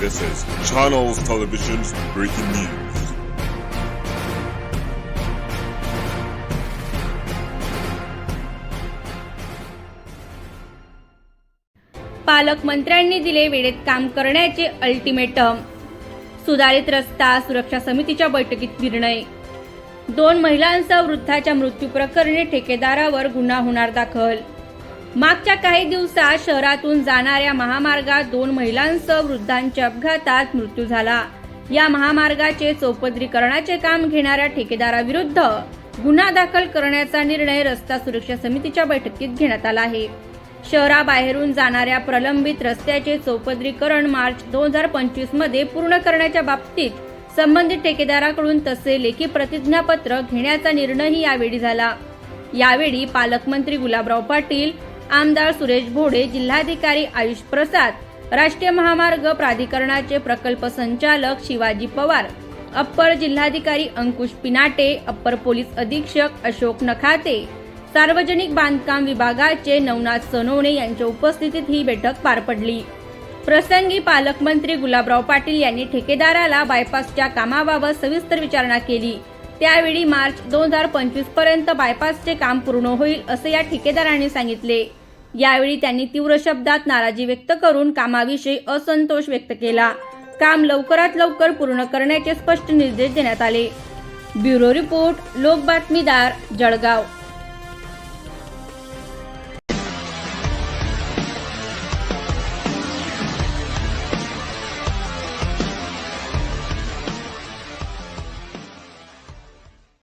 This is Channels Television's breaking news. पालकमंत्र्यांनी दिले वेळेत काम करण्याचे अल्टिमेटम सुधारित रस्ता सुरक्षा समितीच्या बैठकीत निर्णय. दोन महिलांसह वृद्धाच्या मृत्यू प्रकरणी ठेकेदारावर गुन्हा होणार दाखल. मागच्या काही दिवसात शहरातून जाणाऱ्या महामार्गात दोन महिलांसह वृद्धांच्या अपघातात मृत्यू झाला. या महामार्गाचे चौपदरीकरणाचे काम घेणाऱ्या ठेकेदाराविरुद्ध गुन्हा दाखल करण्याचा निर्णय रस्ता सुरक्षा समितीच्या बैठकीत घेण्यात आला आहे. शहराबाहेरून जाणाऱ्या प्रलंबित रस्त्याचे चौपदरीकरण मार्च दोन हजार पंचवीसमध्ये पूर्ण करण्याच्या बाबतीत संबंधित ठेकेदाराकडून तसे लेखी प्रतिज्ञापत्र घेण्याचा निर्णयही यावेळी झाला. यावेळी पालकमंत्री गुलाबराव पाटील आमदार सुरेश भोडे जिल्हाधिकारी आयुष प्रसाद राष्ट्रीय महामार्ग प्राधिकरणाचे प्रकल्प संचालक शिवाजी पवार अप्पर जिल्हाधिकारी अंकुश पिनाटे अप्पर पोलीस अधीक्षक अशोक नखाते सार्वजनिक बांधकाम विभागाचे नवनाथ सोनवणे यांच्या उपस्थितीत ही बैठक पार पडली. प्रसंगी पालकमंत्री गुलाबराव पाटील यांनी ठेकेदाराला बायपासच्या कामाबाबत सविस्तर विचारणा केली. त्यावेळी मार्च दोन हजार पंचवीसपर्यंत बायपासचे काम पूर्ण होईल असे या ठेकेदाराने सांगितले. यावेळी त्यांनी तीव्र शब्दात नाराजी व्यक्त करून कामाविषयी असंतोष व्यक्त केला. काम लवकरात लवकर पूर्ण करण्याचे स्पष्ट निर्देश देण्यात आले. ब्युरो रिपोर्ट लोक बातमीदार जळगाव.